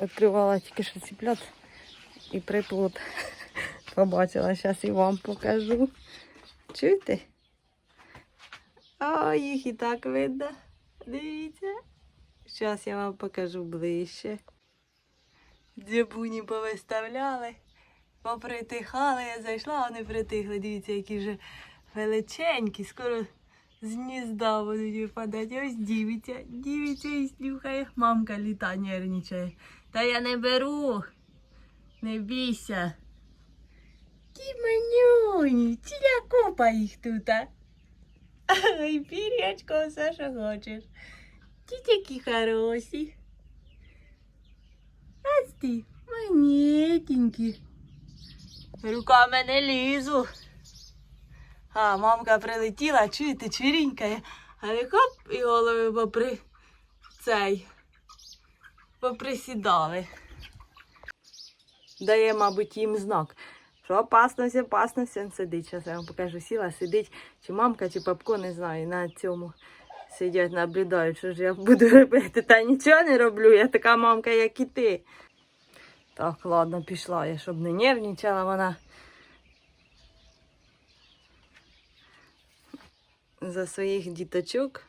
відкривала тільки що ціплят і приплод побачила. Зараз і вам покажу. Чуєте? О, їх і так видно. Дивіться. Зараз я вам покажу ближче. Дзябуні повиставляли, попритихали, я зайшла, вони притихли. Дивіться, які вже величенькі, скоро з гнізда будуть випадати. Ось дивіться, дивіться і слухає. Мамка літа нервничає. Та я не беру. Не бійся. Ті манюні, ціля купа їх тут. а. Пірячко, все, що хочеш. Ті такі хороші. Ось ти, манетенькі. Руками не лізу. А, мамка прилетіла, чуєте, чвірінькає, але хоп, і голови попри цей. Поприсідали. Дає, мабуть, їм знак. Що опасність, опасність, він сидить. Зараз я вам покажу, сіла, сидить, чи мамка, чи папко, не знаю, на цьому сидять, наблюдають, що ж я буду робити. Та нічого не роблю, я така мамка, як і ти. Так, ладно, пішла я, щоб не нервничала вона. За своїх діточок